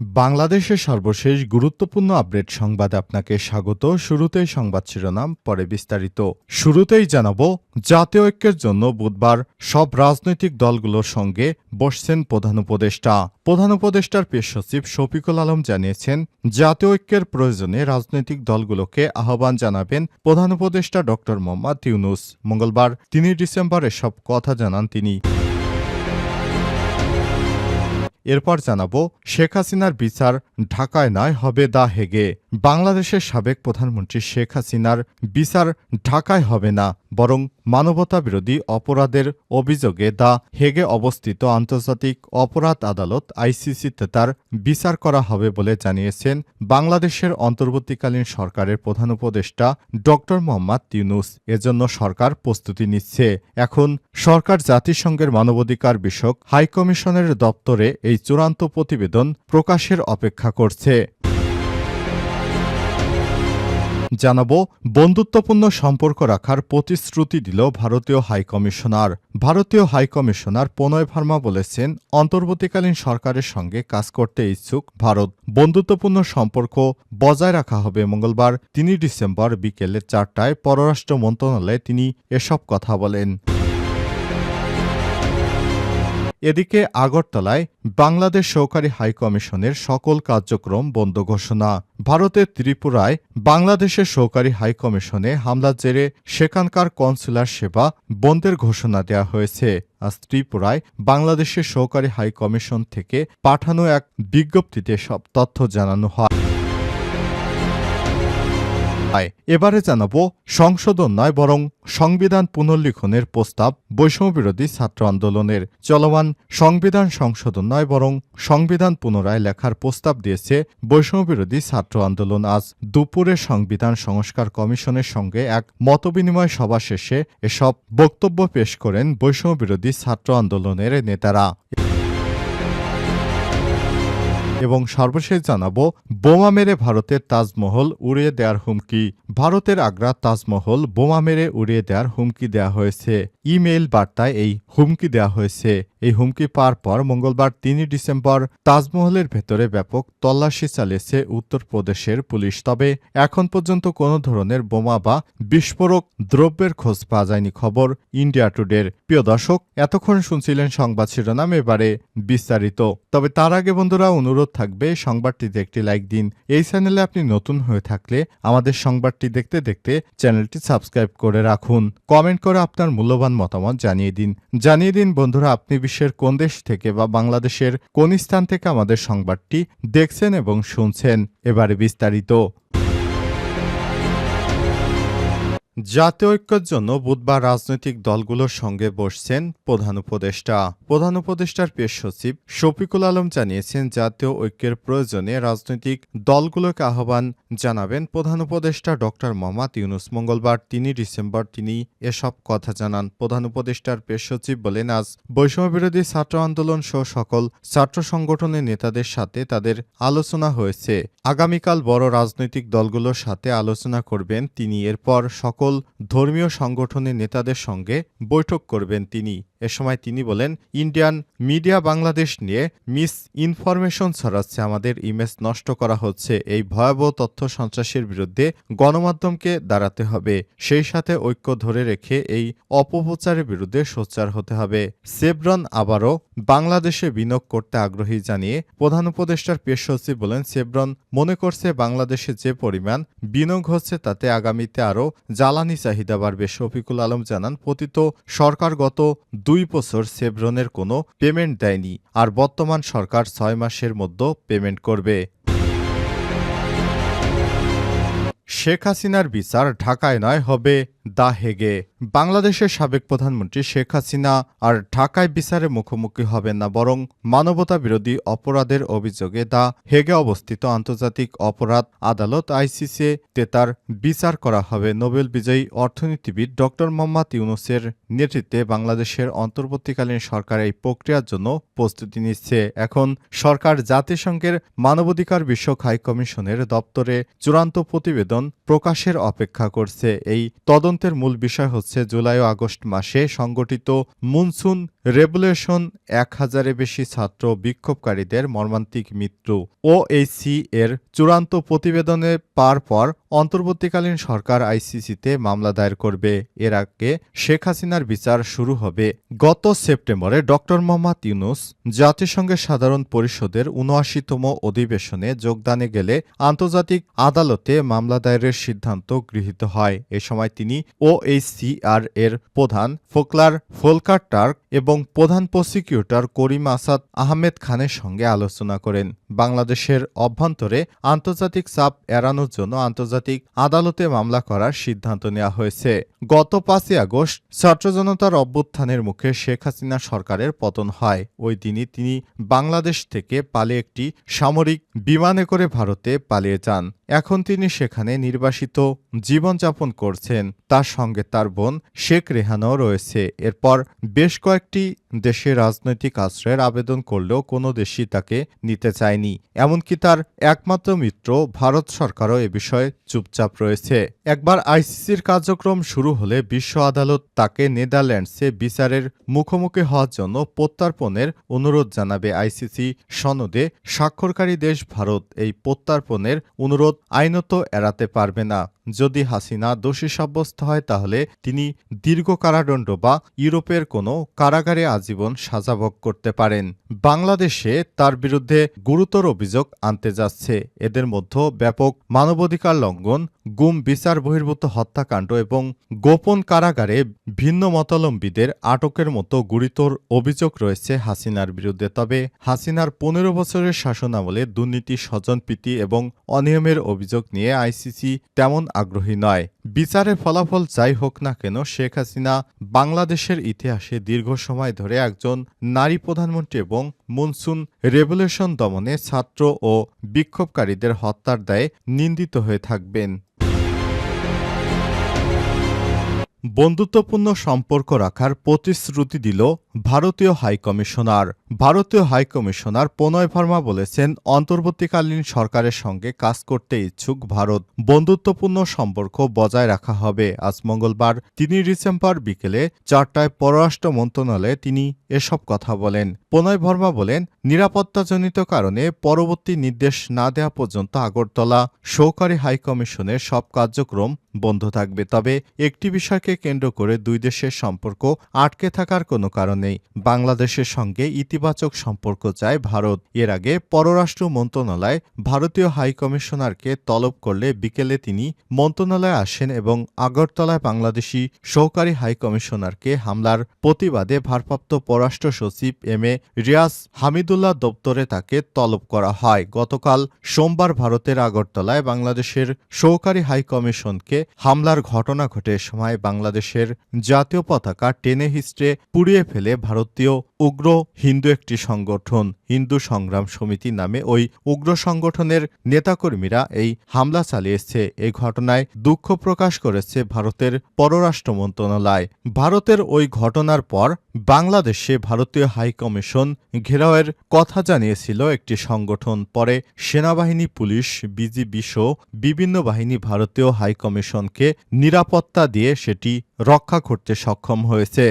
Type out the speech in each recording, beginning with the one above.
বাংলাদেশের সর্বশেষ গুরুত্বপূর্ণ আপডেট সংবাদে আপনাকে স্বাগত। শুরুতেই সংবাদ শিরোনাম, পরে বিস্তারিত। শুরুতেই জানাব, জাতীয় ঐক্যের জন্য বুধবার সব রাজনৈতিক দলগুলোর সঙ্গে বসছেন প্রধান উপদেষ্টা। প্রধান উপদেষ্টার পেশ সচিব শফিকুল আলম জানিয়েছেন, জাতীয় ঐক্যের প্রয়োজনে রাজনৈতিক দলগুলোকে আহ্বান জানাবেন প্রধান উপদেষ্টা ড মোহাম্মদ ইউনুস। মঙ্গলবার তিনই ডিসেম্বর এসব কথা জানান তিনি। এরপর জানাব, শেখ হাসিনার বিচার ঢাকায় নয়, হবে দা হেগে। বাংলাদেশের সাবেক প্রধানমন্ত্রী শেখ হাসিনার বিচার ঢাকায় হবে না, বরং মানবতা বিরোধী অপরাধের অভিযোগে দ্য হেগে অবস্থিত আন্তর্জাতিক অপরাধ আদালত আইসিসিতে তার বিচার করা হবে বলে জানিয়েছেন বাংলাদেশের অন্তর্বর্তীকালীন সরকারের প্রধান উপদেষ্টা ড. মোহাম্মদ ইউনুস। এজন্য সরকার প্রস্তুতি নিচ্ছে। এখন সরকার জাতিসংঘের মানবাধিকার বিষয়ক হাইকমিশনের দপ্তরে এই চূড়ান্ত প্রতিবেদন প্রকাশের অপেক্ষা করছে। জানাব, বন্ধুত্বপূর্ণ সম্পর্ক রাখার প্রতিশ্রুতি দিল ভারতীয় হাইকমিশনার ভারতীয় হাইকমিশনার প্রণয় ভার্মা বলেছেন, অন্তর্বর্তীকালীন সরকারের সঙ্গে কাজ করতে ইচ্ছুক ভারত। বন্ধুত্বপূর্ণ সম্পর্ক বজায় রাখা হবে মঙ্গলবার তিন ডিসেম্বর বিকেলে চারটায়। পররাষ্ট্র মন্ত্রণালয়ে তিনি এসব কথা বলেন। এদিকে আগরতলায় বাংলাদেশ সহকারী হাইকমিশনের সকল কার্যক্রম বন্ধ ঘোষণা। ভারতের ত্রিপুরায় বাংলাদেশের সহকারী হাইকমিশনে হামলার জেরে সেখানকার কনসুলার সেবা বন্ধের ঘোষণা দেওয়া হয়েছে। আজ ত্রিপুরায় বাংলাদেশের সহকারী হাইকমিশন থেকে পাঠানো এক বিজ্ঞপ্তিতে সব তথ্য জানানো হয়। হয়। এবারে জানাব, সংশোধন নয়, বরং সংবিধান পুনর্লিখনের প্রস্তাব বৈষম্যবিরোধী ছাত্র আন্দোলনের। চলমান সংবিধান সংশোধন নয়, বরং সংবিধান পুনরায় লেখার প্রস্তাব দিয়েছে বৈষম্যবিরোধী ছাত্র আন্দোলন। আজ দুপুরে সংবিধান সংস্কার কমিশনের সঙ্গে এক মতবিনিময় সভা শেষে এসব বক্তব্য পেশ করেন বৈষম্যবিরোধী ছাত্র আন্দোলনের নেতারা। এবং সর্বশেষ জানাব, বোমা মেরে ভারতের তাজমহল উড়িয়ে দেওয়ার হুমকি। ভারতের আগ্রা তাজমহল বোমা মেরে উড়িয়ে দেওয়ার হুমকি দেওয়া হয়েছে। ইমেইল বার্তায় এই হুমকি দেওয়া হয়েছে। এই হুমকি পাওয়ার পর মঙ্গলবার তিনই ডিসেম্বর তাজমহলের ভেতরে ব্যাপক তল্লাশি চালিয়েছে উত্তরপ্রদেশের পুলিশ। তবে এখন পর্যন্ত কোনো ধরনের বোমা বা বিস্ফোরক দ্রব্যের খোঁজ পাওয়া যায়নি খবর ইন্ডিয়া টুডের। প্রিয় দর্শক, এতক্ষণ শুনছিলেন সংবাদ শিরোনাম, এবারে বিস্তারিত। তবে তার আগে বন্ধুরা, অনুরোধ থাকবে, সংবাদটিতে একটি লাইক দিন। এই চ্যানেলে আপনি নতুন হয়ে থাকলে আমাদের সংবাদটি দেখতে দেখতে চ্যানেলটি সাবস্ক্রাইব করে রাখুন। কমেন্ট করে আপনার মূল্যবান মতামত জানিয়ে দিন। জানিয়ে দিন, বন্ধুরা, আপনি বিশ্বের কোন দেশ থেকে বা বাংলাদেশের কোন স্থান থেকে আমাদের সংবাদটি দেখছেন এবং শুনছেন। এবারে বিস্তারিত। জাতীয় ঐক্যের জন্য বুধবার রাজনৈতিক দলগুলোর সঙ্গে বসছেন প্রধান উপদেষ্টা। প্রধান উপদেষ্টার পেশ সচিব শফিকুল আলম জানিয়েছেন, জাতীয় ঐক্যের প্রয়োজনে রাজনৈতিক দলগুলোকে আহ্বান জানাবেন প্রধান উপদেষ্টা ড মোহাম্মদ ইউনুস। মঙ্গলবার তিনই ডিসেম্বর তিনি এসব কথা জানান। প্রধান উপদেষ্টার পেশ সচিব বলেন, আজ বৈষম্যবিরোধী ছাত্র আন্দোলন সহ সকল ছাত্র সংগঠনের নেতাদের সাথে তাদের আলোচনা হয়েছে। আগামীকাল বড় রাজনৈতিক দলগুলোর সাথে আলোচনা করবেন তিনি। এরপর সকল ধর্মীয় সংগঠনের নেতাদের সঙ্গে বৈঠক করবেন তিনি। এ সময় তিনি বলেন, ইন্ডিয়ান মিডিয়া বাংলাদেশ নিয়ে মিস ইনফরমেশন ছড়াচ্ছে। আমাদের ইমেজ নষ্ট করা হচ্ছে। এই ভয়াবহ তথ্য সন্ত্রাসের বিরুদ্ধে গণমাধ্যমকে দাঁড়াতে হবে। সেই সাথে ঐক্য ধরে রেখে এই অপপ্রচারের বিরুদ্ধে সোচ্চার হতে হবে। সেব্রন আবারও বাংলাদেশে বিনিয়োগ করতে আগ্রহী জানিয়ে প্রধান উপদেষ্টার পেশ সচিব বলেন সেব্রন মনে করছে বাংলাদেশে যে পরিমাণ বিনিয়োগ হচ্ছে তাতে আগামীতে আরও জ্বালানি চাহিদা বাড়বে। শফিকুল আলম জানান, পতিত সরকার গত দুই বছর সেভরনের কোনো পেমেন্ট দেয়নি আর বর্তমান সরকার ছয় মাসের মধ্যে পেমেন্ট করবে। শেখ হাসিনার বিচার ঢাকায় নয়, হবে দা হেগে। বাংলাদেশের সাবেক প্রধানমন্ত্রী শেখ হাসিনা আর ঢাকায় বিচারে মুখোমুখি হবেন না বরং মানবতা বিরোধী অপরাধের অভিযোগে দা হেগে অবস্থিত আন্তর্জাতিক অপরাধ আদালত আইসিসি তে তার বিচার করা হবে। নোবেল বিজয়ী অর্থনীতিবিদ ড. মোহাম্মদ ইউনুসের নেতৃত্বে বাংলাদেশের অন্তর্বর্তীকালীন সরকার এই প্রক্রিয়ার জন্য প্রস্তুতি নিচ্ছে। এখন সরকার জাতিসংঘের মানবাধিকার বিষয়ক হাইকমিশনের দপ্তরে চূড়ান্ত প্রতিবেদন প্রকাশের অপেক্ষা করছে। এই তদন্ত তদন্তের মূল বিষয় হচ্ছে জুলাই ও আগস্ট মাসে সংগঠিত মুনসুন রেভুলেশন এক হাজারে বেশি ছাত্র বিক্ষোভকারীদের মর্মান্তিক মৃত্যু। ওএইসি এর চূড়ান্ত প্রতিবেদনে পার পর অন্তর্বর্তীকালীন সরকার আইসিসিতে মামলা দায়ের করবে। এর আগে শেখ হাসিনার বিচার শুরু হবে গত সেপ্টেম্বরে। ডক্টর মোহাম্মদ ইউনুস জাতিসংঘের সাধারণ পরিষদের উনআশিতম অধিবেশনে যোগদানে গেলে আন্তর্জাতিক আদালতে মামলা দায়েরের সিদ্ধান্ত গৃহীত হয়। এ সময় তিনি ওএইচসিআর এর প্রধান ফোকলার ফোলকার টার্ক এবং প্রধান প্রসিকিউটর করিম আসাদ আহমেদ খানের সঙ্গে আলোচনা করেন। বাংলাদেশের অভ্যন্তরে আন্তর্জাতিক চাপ এড়ানোর জন্য আন্তর্জাতিক আদালতে মামলা করার সিদ্ধান্ত নেওয়া হয়েছে। গত পাঁচই আগস্ট ছাত্র জনতার অভ্যুত্থানের মুখে শেখ হাসিনা সরকারের পতন হয়। ওই দিনই তিনি বাংলাদেশ থেকে পালিয়ে একটি সামরিক বিমানে করে ভারতে পালিয়ে যান। এখন তিনি সেখানে নির্বাসিত জীবনযাপন করছেন। তার সঙ্গে তার বোন শেখ রেহানাও রয়েছে। এরপর বেশ কয়েকটি দেশে রাজনৈতিক আশ্রয়ের আবেদন করলেও কোনো দেশই তাকে নিতে চায়নি এমনকি তার একমাত্র মিত্র ভারত সরকারও এ বিষয়ে চুপচাপ রয়েছে। একবার আইসিসির কার্যক্রম শুরু হলে বিশ্ব আদালত তাকে নেদারল্যান্ডসে বিচারের মুখোমুখি হওয়ার জন্য প্রত্যার্পণের অনুরোধ জানাবে আইসিসি। সনদে, স্বাক্ষরকারী দেশ ভারত এই প্রত্যার্পণের অনুরোধ আইনত এড়াতে পারবে না। যদি হাসিনা দোষী সাব্যস্ত হয়, তাহলে তিনি দীর্ঘ কারাদণ্ড বা ইউরোপের কোনো কারাগারে আজীবন সাজা ভোগ করতে পারেন। বাংলাদেশে তার বিরুদ্ধে গুরুতর অভিযোগ আনতে যাচ্ছে। এদের মধ্যে ব্যাপক মানবাধিকার লঙ্ঘন, গুম, বিচার বহির্ভূত হত্যাকাণ্ড এবং গোপন কারাগারে ভিন্ন মতালম্বীদের আটকের মতো গুরুতর অভিযোগ রয়েছে হাসিনার বিরুদ্ধে। তবে হাসিনার পনেরো বছরের শাসনামলে দুর্নীতি, স্বজনপ্রীতি এবং অনিয়মের অভিযোগ নিয়ে আইসিসি তেমন আগ্রহী নয়। বিচারের ফলাফল যাই হোক না কেন, শেখ হাসিনা বাংলাদেশের ইতিহাসে দীর্ঘ সময় ধরে একজন নারী প্রধানমন্ত্রী এবং মনসুন রেভলিউশন দমনে ছাত্র ও বিক্ষোভকারীদের হত্যার দায়ে নিন্দিত হয়ে থাকবেন। বন্ধুত্বপূর্ণ সম্পর্ক রাখার প্রতিশ্রুতি দিল ভারতীয় হাইকমিশনার ভারতীয় হাইকমিশনার প্রণয় ভার্মা বলেছেন, অন্তর্বর্তীকালীন সরকারের সঙ্গে কাজ করতে ইচ্ছুক ভারত। বন্ধুত্বপূর্ণ সম্পর্ক বজায় রাখা হবে। আজ মঙ্গলবার তিন ডিসেম্বর বিকেলে চারটায় পররাষ্ট্র মন্ত্রণালয়ে তিনি এসব কথা বলেন। প্রণয় ভার্মা বলেন, নিরাপত্তাজনিত কারণে পরবর্তী নির্দেশ না দেওয়া পর্যন্ত আগরতলা সহকারী হাইকমিশনের সব কার্যক্রম বন্ধ থাকবে। তবে একটি বিষয়কে কেন্দ্র করে দুই দেশের সম্পর্ক আটকে থাকার কোনো কারণ নেই। বাংলাদেশের সঙ্গে ইতিবাচক সম্পর্ক চায় ভারত। এর আগে পররাষ্ট্র মন্ত্রণালয় ভারতীয় হাইকমিশনারকে তলব করলে বিকেলে তিনি মন্ত্রণালয়ে আসেন এবং আগরতলায় বাংলাদেশি সহকারী হাইকমিশনারকে হামলার প্রতিবাদে ভারপ্রাপ্ত পররাষ্ট্র সচিব এম এ রিয়াজ হামিদুল্লাহ দপ্তরে তাকে তলব করা হয়। গতকাল সোমবার ভারতের আগরতলায় বাংলাদেশের সহকারী হাইকমিশনকে হামলার ঘটনা ঘটে। সময় বাংলাদেশের জাতীয় পতাকা টেনে হিস্ট্রে পুড়িয়ে ফেলে ভারতীয় উগ্র হিন্দু একটি সংগঠন, হিন্দু সংগ্রাম সমিতি নামে ওই উগ্র সংগঠনের নেতাকর্মীরা এই হামলা চালিয়েছে। এই ঘটনায় দুঃখ প্রকাশ করেছে ভারতের পররাষ্ট্র মন্ত্রণালয়। ভারতের ওই ঘটনার পর বাংলাদেশে ভারতীয় হাইকমিশন ঘেরাওয়ের কথা জানিয়েছিল একটি সংগঠন। পরে সেনাবাহিনী, পুলিশ, বিজিবি সহ বিভিন্ন বাহিনী ভারতীয় হাইকমিশনকে নিরাপত্তা দিয়ে সেটি রক্ষা করতে সক্ষম হয়েছে।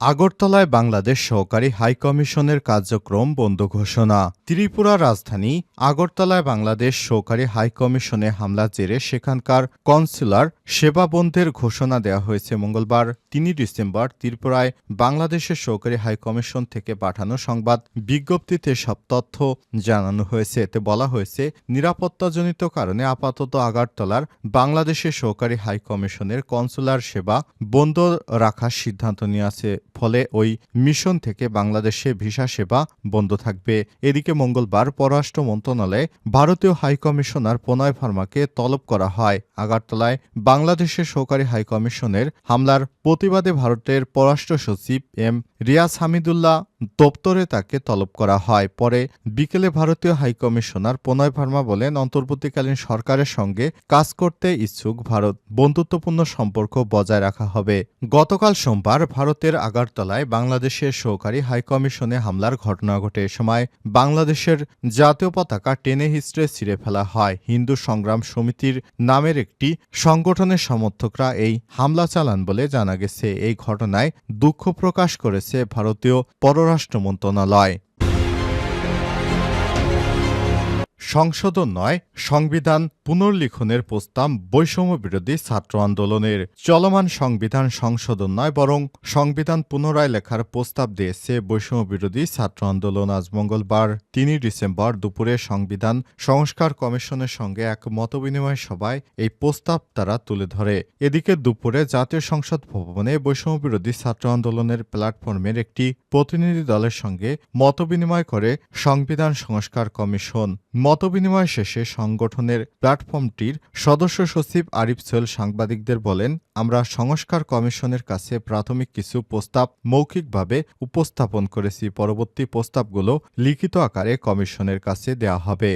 আগরতলায় বাংলাদেশ সহকারী হাইকমিশনের কার্যক্রম বন্ধ ঘোষণা। ত্রিপুরা রাজধানী আগরতলায় বাংলাদেশ সহকারী হাইকমিশনে হামলার জেরে সেখানকার কনসুলার সেবা বন্ধের ঘোষণা দেওয়া হয়েছে মঙ্গলবার তিন ডিসেম্বর ত্রিপুরায় বাংলাদেশের সহকারী হাইকমিশন থেকে পাঠানো সংবাদ বিজ্ঞপ্তিতে সব তথ্য জানানো হয়েছে। এতে বলা হয়েছে, নিরাপত্তাজনিত কারণে আপাতত আগরতলার বাংলাদেশের সহকারী হাইকমিশনের কনসুলার সেবা বন্ধ রাখার সিদ্ধান্ত নিয়েছে। ফলে ওই মিশন থেকে বাংলাদেশে ভিসা সেবা বন্ধ থাকবে। এদিকে মঙ্গলবার পররাষ্ট্র মন্ত্রণালয়ে ভারতীয় হাইকমিশনার প্রণয় ভার্মাকে তলব করা হয়। আগারতলায় বাংলাদেশের সহকারী হাইকমিশনের হামলার প্রতিবাদে ভারতের পররাষ্ট্র সচিব এম রিয়াজ হামিদুল্লাহ দপ্তরে তাকে তলব করা হয়। পরে বিকেলে ভারতীয় হাইকমিশনার প্রণয় ভার্মা বলেন, অন্তর্বর্তীকালীন সরকারের সঙ্গে কাজ করতে ইচ্ছুক ভারত। বন্ধুত্বপূর্ণ সম্পর্ক বজায় রাখা হবে। গতকাল সোমবার ভারতের আগার আগরতলায় বাংলাদেশের সহকারী হাইকমিশনে হামলার ঘটনা ঘটে। এ সময় বাংলাদেশের জাতীয় পতাকা টেনে হিস্ট্রে ছিঁড়ে ফেলা হয়। হিন্দু সংগ্রাম সমিতির নামের একটি সংগঠনের সমর্থকরা এই হামলা চালান বলে জানা গেছে। এই ঘটনায় দুঃখ প্রকাশ করেছে ভারতীয় পররাষ্ট্র মন্ত্রণালয়। সংশোধন নয়, সংবিধান পুনর্লিখনের প্রস্তাব বৈষম্য বিরোধী ছাত্র আন্দোলনের। চলমান সংবিধান সংশোধন নয়, বরং সংবিধান পুনরায় লেখার প্রস্তাব দিয়েছে বৈষম্য বিরোধী ছাত্র আন্দোলন আজ মঙ্গলবার তিনই ডিসেম্বর দুপুরে সংবিধান সংস্কার কমিশনের সঙ্গে এক মতবিনিময় সভায় এই প্রস্তাব তারা তুলে ধরে। এদিকে দুপুরে জাতীয় সংসদ ভবনে বৈষম্য বিরোধী ছাত্র আন্দোলনের প্ল্যাটফর্মের একটি প্রতিনিধি দলের সঙ্গে মতবিনিময় করে সংবিধান সংস্কার কমিশন। মতবিনিময় শেষে সংগঠনের প্ল্যাটফর্মটির সদস্য সচিব আরিফ সোহেল সাংবাদিকদের বলেন, আমরা সংস্কার কমিশনের কাছে প্রাথমিক কিছু প্রস্তাব মৌখিকভাবে উপস্থাপন করেছি। পরবর্তী প্রস্তাবগুলো লিখিত আকারে কমিশনের কাছে দেয়া হবে।